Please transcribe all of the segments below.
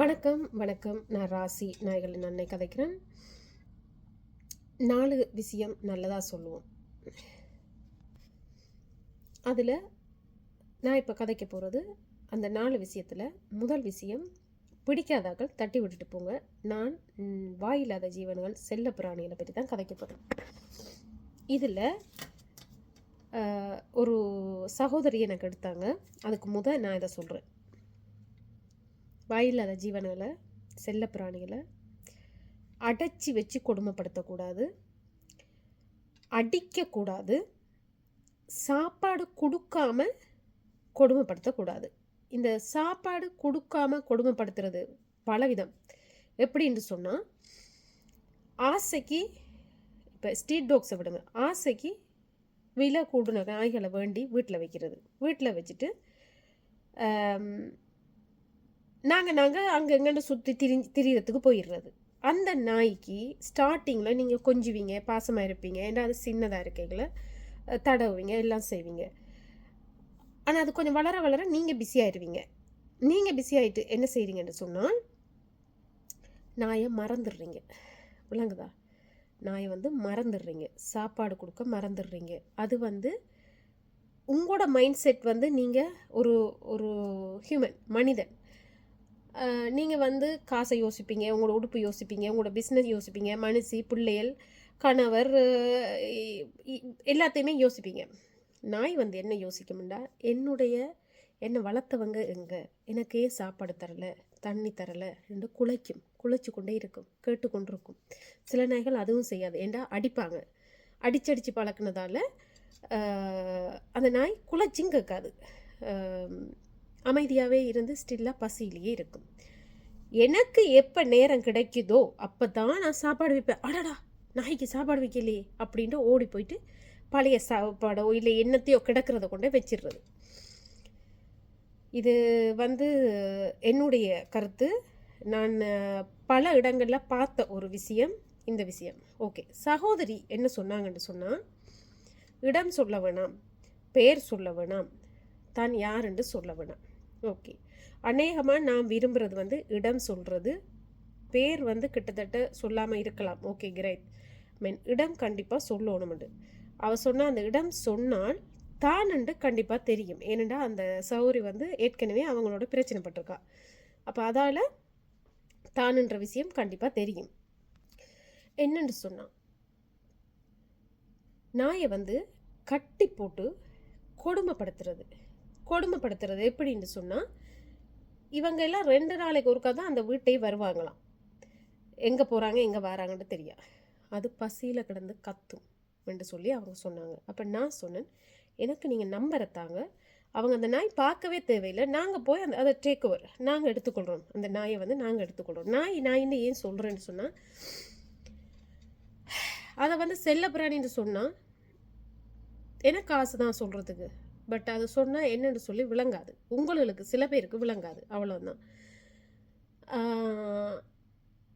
வணக்கம் வணக்கம். நான் ராசி நாய்களின் அன்னை கதைக்கிறேன். நாலு விஷயம் நல்லதாக சொல்லுவோம். அதில் நான் இப்போ கதைக்க போகிறது அந்த நாலு விஷயத்தில் முதல் விஷயம் பிடிக்காதாக்கள் தட்டி விட்டுட்டு போங்க. நான் வாயில்லாத ஜீவன்கள் செல்ல பிராணிகளை பற்றி தான் கதைக்க போகிறேன் இதில் ஒரு சகோதரி எனக்கு எடுத்தாங்க. அதுக்கு முத நான் இதை சொல்கிறேன் வாயில்லாத ஜீவனங்களை செல்ல பிராணிகளை அடைச்சி வச்சு கொடுமைப்படுத்தக்கூடாது. அடிக்கக்கூடாது. சாப்பாடு கொடுக்காம கொடுமைப்படுத்தக்கூடாது. இந்த சாப்பாடு கொடுக்காம கொடுமைப்படுத்துறது பலவிதம். எப்படின்னு சொன்னால் ஆசைக்கு இப்போ ஸ்ட்ரீட் டாக்ஸை விடுங்க. ஆசைக்கு விலை கூடுன நாய்களை வேண்டி வீட்டில் வைக்கிறது. வீட்டில் வச்சுட்டு நாங்கள் நாங்கள் அங்கங்கன்னு சுற்றி திரி திரியறதுக்கு போயிடுறது அந்த நாய்க்கு ஸ்டார்டிங்கில் நீங்கள் கொஞ்சுவீங்க பாசமாக இருப்பீங்க ஏன்னா அது சின்னதாக இருக்கீங்கள தடவுவீங்க எல்லாம் செய்வீங்க. ஆனால் அது கொஞ்சம் வளர வளர நீங்கள் பிஸி ஆயிடுவீங்க நீங்கள் பிஸி ஆகிட்டு என்ன செய்கிறீங்கன்னு சொன்னால் நாயை மறந்துடுறீங்க விளங்குதா? நாயை வந்து மறந்துடுறீங்க சாப்பாடு கொடுக்க மறந்துடுறீங்க அது வந்து உங்களோட மைண்ட் செட் வந்து நீங்கள் ஒரு ஒரு ஹியூமன் மனிதன். நீங்கள் வந்து காசை யோசிப்பீங்க உங்களோட உடுப்பு யோசிப்பீங்க உங்களோட பிஸ்னஸ் யோசிப்பீங்க மனுஷி பிள்ளைகள் கணவர் இ- இ- எல்லாத்தையுமே யோசிப்பீங்க. நாய் வந்து என்ன யோசிக்கும்டா? என்னுடைய என்னை வளர்த்தவங்க எங்கே? எனக்கு ஏன் சாப்பாடு தரலை தண்ணி தரலை என்று குலைக்கும் குலைச்சு கொண்டே இருக்கும் கேட்டுக்கொண்டிருக்கும். சில நாய்கள் அதுவும் செய்யாது. ஏண்டா? அடிப்பாங்க. அடிச்சடிச்சு பழக்குனதால அந்த நாய் குலைச்சும் கேட்காது. அமைதியாகவே இருந்து ஸ்டில்லாக பசியிலேயே இருக்கும். எனக்கு எப்போ நேரம் கிடைக்குதோ அப்போ தான் நான் சாப்பாடு வைப்பேன். அடடா நாய்க்கு சாப்பாடு வைக்கலையே அப்படின்ட்டு ஓடி போயிட்டு பழைய சாப்பாடோ இல்லை என்னத்தையோ கிடக்கிறத கொண்டே வச்சிடுறது. இது வந்து என்னுடைய கருத்து. நான் பல இடங்களில் பார்த்த ஒரு விஷயம் இந்த விஷயம். ஓகே சகோதரி என்ன சொன்னாங்கன்னு சொன்னால் இடம் சொல்ல வேணாம் பேர் சொல்ல வேணாம் தான் யாருன்னு சொல்ல வேணாம். ஓகே. அநேகமாக நான் விரும்புகிறது வந்து இடம் சொல்கிறது பேர் வந்து கிட்டத்தட்ட சொல்லாமல் இருக்கலாம். ஓகே கிரேட் மீன் இடம் கண்டிப்பாக சொல்லணும்ண்டு அவள் சொன்னால் அந்த இடம் சொன்னால் தானுண்டு கண்டிப்பாக தெரியும். ஏனெண்டா அந்த சௌரி வந்து ஏற்கனவே அவங்களோட பிரச்சனை பட்டிருக்கா. அப்போ அதால் தானுன்ற விஷயம் கண்டிப்பாக தெரியும். என்னென்று சொன்னான் நாயை வந்து கட்டி போட்டு கொடுமைப்படுத்துறது. கொடுமைப்படுத்துறது எப்படின்னு சொன்னால் இவங்க எல்லாம் ரெண்டு நாளைக்கு ஒருக்கா தான் அந்த வீட்டை வருவாங்களாம். எங்கே போகிறாங்க எங்கே வராங்கன்னு தெரியா அது பசியில் கிடந்து கத்தும் என்று சொல்லி அவங்க சொன்னாங்க. அப்போ நான் சொன்னேன் எனக்கு நீங்கள் நம்பரை தாங்க. அவங்க அந்த நாய் பார்க்கவே தேவையில்லை. நாங்கள் போய் அந்த அதை டேக் ஓவர் நாங்கள் எடுத்துக்கொள்கிறோம் அந்த நாயை வந்து நாங்கள் எடுத்துக்கொள்கிறோம் நாய் நாயின்னு ஏன் சொல்கிறேன்னு சொன்னால் அதை வந்து செல்ல பிராணின்னு சொன்னால் எனக்கு காசு தான் சொல்கிறதுக்கு பட் அது சொன்னால் என்னன்னு சொல்லி விளங்காது. உங்களுக்கு சில பேருக்கு விளங்காது. அவ்வளோதான்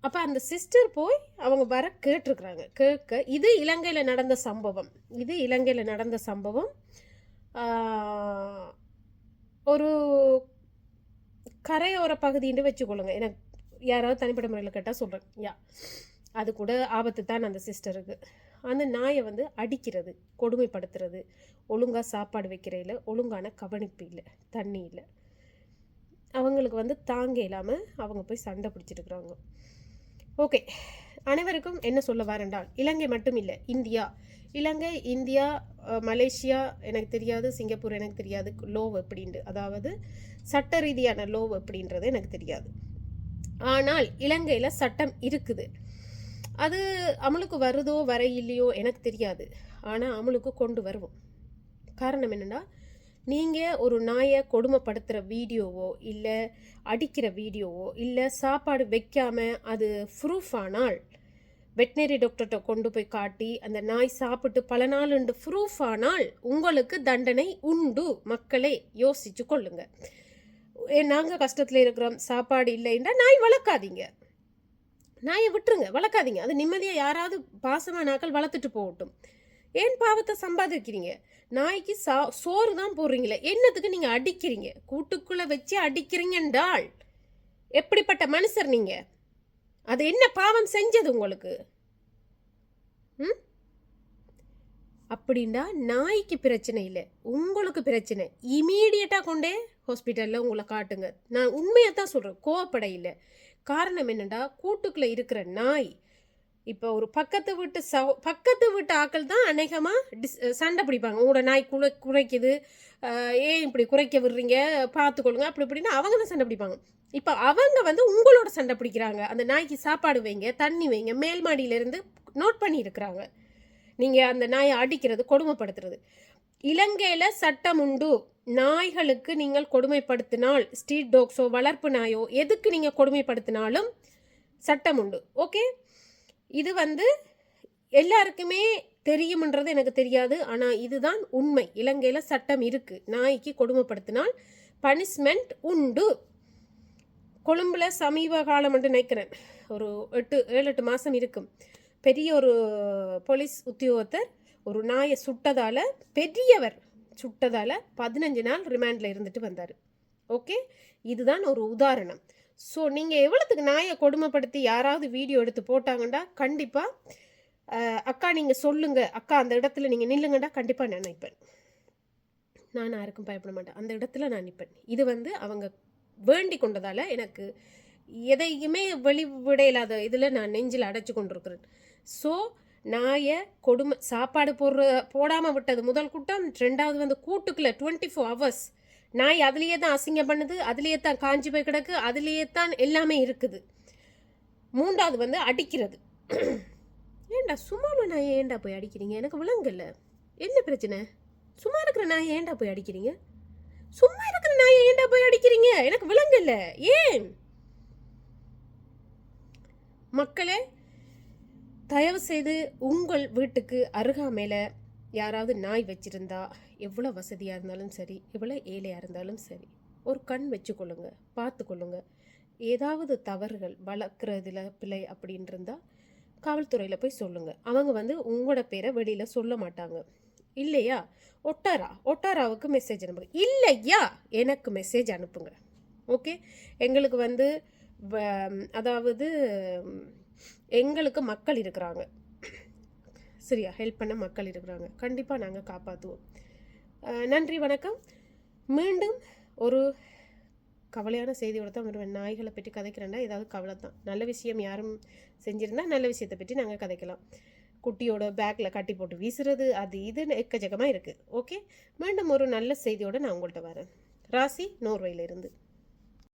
அப்போ அந்த சிஸ்டர் போய் அவங்க வர கேட்டிருக்கிறாங்க. கேட்க இது இலங்கையில் நடந்த சம்பவம். இது இலங்கையில் நடந்த சம்பவம். ஒரு கரையோர பகுதின்னு வச்சுக்கொள்ளுங்க. எனக்கு யாராவது தனிப்பட்ட முறையில் கேட்டால் சொல்கிறேன் யா அது கூட ஆபத்து தான் அந்த சிஸ்டருக்கு அந்த நாயை வந்து அடிக்கிறது கொடுமைப்படுத்துறது ஒழுங்காக சாப்பாடு வைக்கிறையில் ஒழுங்கான கவனிப்பு இல்லை தண்ணி இல்லை. அவங்களுக்கு வந்து தாங்க இல்லாமல் அவங்க போய் சண்டை பிடிச்சிருக்கிறாங்க. ஓகே. அனைவருக்கும் என்ன சொல்ல வரேன்டால் இலங்கை மட்டும் இல்லை இந்தியா. இலங்கை இந்தியா மலேசியா எனக்கு தெரியாது சிங்கப்பூர் எனக்கு தெரியாது லோவ் எப்படின்ட்டு அதாவது சட்ட ரீதியான லோவ் எப்படின்றது எனக்கு தெரியாது. ஆனால் இலங்கையில் சட்டம் இருக்குது. அது அமலுக்கு வருதோ வர இல்லையோ எனக்கு தெரியாது. ஆனால் அமலுக்கு கொண்டு வருவோம். காரணம் என்னென்னா நீங்கள் ஒரு நாயை கொடுமைப்படுத்துகிற வீடியோவோ இல்லை அடிக்கிற வீடியோவோ இல்லை சாப்பாடு வைக்காமல் அது ப்ரூஃப் ஆனால் வெட்டினரி டாக்டர்கிட்ட கொண்டு போய் காட்டி அந்த நாய் சாப்பிட்டு பல நாள் உண்டு ப்ரூஃப் ஆனால் உங்களுக்கு தண்டனை உண்டு. மக்களே யோசிச்சு கொள்ளுங்கள் நாங்கள் கஷ்டத்தில் இருக்கிறோம் சாப்பாடு இல்லைன்னா நாய் வளர்க்காதீங்க. நாயை விட்டுருங்க வளர்க்காதீங்க. அது நிம்மதியாக யாராவது பாசமான நாக்கள் வளர்த்துட்டு போகட்டும். ஏன் பாவத்தை சம்பாதிக்கிறீங்க? நாய்க்கு சா சோறு தான் போடுறீங்களே என்னத்துக்கு நீங்கள் அடிக்கிறீங்க? கூட்டுக்குள்ளே வச்சு அடிக்கிறீங்க என்றால் எப்படிப்பட்ட மனுஷர் நீங்கள் அது என்ன பாவம் செஞ்சது உங்களுக்கு? ம்? அப்படின்னா நாய்க்கு பிரச்சனை இல்லை உங்களுக்கு பிரச்சனை. இமீடியட்டாக கொண்டே ஹாஸ்பிட்டலில் உங்களை காட்டுங்க. நான் உண்மையை தான் சொல்கிறேன் கோவப்பட காரணம் என்னென்னா கூட்டுக்குள்ளே இருக்கிற நாய். இப்போ ஒரு பக்கத்து வீட்டு சவ பக்கத்து வீட்டு ஆக்கள் தான் அநேகமாக டிஸ் சண்டை பிடிப்பாங்க. உங்களோட நாய் குறை குறைக்குது. ஏன் இப்படி குறைக்க விடுறீங்க? பார்த்துக்கொள்ளுங்க அப்படி இப்படின்னு அவங்க தான் சண்டை பிடிப்பாங்க. இப்போ அவங்க வந்து உங்களோட சண்டை பிடிக்கிறாங்க. அந்த நாய்க்கு சாப்பாடு வைங்க தண்ணி வைங்க மேல் மாடியிலேருந்து நோட் பண்ணி இருக்கிறாங்க. நீங்கள் அந்த நாயை அடிக்கிறது கொடுமைப்படுத்துறது. இலங்கையில் சட்டம் உண்டு. நாய்களுக்கு நீங்கள் கொடுமைப்படுத்தினால் ஸ்ட்ரீட் டாக்ஸோ வளர்ப்பு நாயோ எதுக்கு நீங்கள் கொடுமைப்படுத்தினாலும் சட்டம் உண்டு. ஓகே இது வந்து எல்லாருக்குமே தெரியும்ன்றது எனக்கு தெரியாது. ஆனால் இதுதான் உண்மை. இலங்கையில் சட்டம் இருக்குது நாய்க்கு கொடுமைப்படுத்தினால் பனிஷ்மெண்ட் உண்டு. கொழும்பில் சமீப காலம் என்று நினைக்கிறேன். ஒரு எட்டு ஏழு எட்டு மாதம் இருக்கும். பெரிய ஒரு போலீஸ் உத்தியோகத்தர் ஒரு நாயை சுட்டதால் பெரியவர் சுட்டதால் பதினஞ்சு நாள் ரிமாண்டில் இருந்துட்டு வந்தார். ஓகே இதுதான் ஒரு உதாரணம். ஸோ நீங்கள் எவ்வளோத்துக்கு நாயை கொடுமைப்படுத்தி யாராவது வீடியோ எடுத்து போட்டாங்கண்டா கண்டிப்பாக அக்கா நீங்கள் சொல்லுங்கள் அக்கா அந்த இடத்துல நீங்கள் நில்லுங்கண்டா கண்டிப்பாக நான் நினைப்பேன் நான் யாருக்கும் பயப்பட மாட்டேன். அந்த இடத்துல நான் நிற்பேன் இது வந்து அவங்க வேண்டி கொண்டதால் எனக்கு எதையுமே வெளிவிட இல்லாத இதில் நான் நெஞ்சில் அடைச்சி கொண்டிருக்கிறேன். ஸோ நாயை கொடுமை சாப்பாடு போடுற போடாமல் விட்டது. முதல் கூட்டம் ரெண்டாவது வந்து கூட்டுக்குள்ள டுவெண்ட்டி ஃபோர் ஹவர்ஸ் நாய் அதுலேயே தான் அசிங்கம் பண்ணுது அதுலேயே தான் காஞ்சி போய் கிடக்கு அதுலேயே தான் எல்லாமே இருக்குது. மூன்றாவது வந்து அடிக்கிறது. ஏன்டா சும்மா நாயை ஏன்டா போய் அடிக்கிறீங்க? எனக்கு விளங்கல. என்ன பிரச்சனை? சும்மா இருக்கிற நாயை ஏன்டா போய் அடிக்கிறீங்க? சும்மா இருக்கிற நாயை ஏன்டா போய் அடிக்கிறீங்க? எனக்கு விளங்கல. ஏன்? மக்களே தயவு செய்து உங்கள் வீட்டுக்கு அருகாமையில் யாராவது நாய் வச்சிருந்தா எவ்வளோ வசதியாக இருந்தாலும் சரி எவ்வளோ ஏழையாக இருந்தாலும் சரி ஒரு கண் வச்சுக்கொள்ளுங்க பார்த்துக்கொள்ளுங்க. ஏதாவது தவறுகள் வளர்க்குறதுல பிள்ளை அப்படின்னு இருந்தால் காவல்துறையில் போய் சொல்லுங்கள் அவங்க வந்து உங்களோட பேரை வெளியில் சொல்ல மாட்டாங்க. இல்லையா? ஒட்டாரா? ஒட்டாராவுக்கு மெசேஜ் அனுப்புங்க. இல்லையா? எனக்கு மெசேஜ் அனுப்புங்க. ஓகே எங்களுக்கு வந்து வ- அதாவது எங்களுக்கு மக்கள் இருக்கிறாங்க. சரியா ஹெல்ப் பண்ண மக்கள் இருக்கிறாங்க. கண்டிப்பாக நாங்கள் காப்பாற்றுவோம் நன்றி வணக்கம். மீண்டும் ஒரு கவலையான செய்தியோட தான் வருவேன். நாய்களை பற்றி கதைக்கிறேன்னா ஏதாவது கவலை தான். நல்ல விஷயம் யாரும் செஞ்சிருந்தால் நல்ல விஷயத்தை பற்றி நாங்கள் கதைக்கலாம். குட்டியோட பேக்கில் கட்டி போட்டு வீசுறது அது இதுன்னு எக்கச்சக்கமாக இருக்குது ஓகே மீண்டும் ஒரு நல்ல செய்தியோட நான் உங்கள்கிட்ட வரேன். ராசி நோர்வையிலிருந்து. இருந்து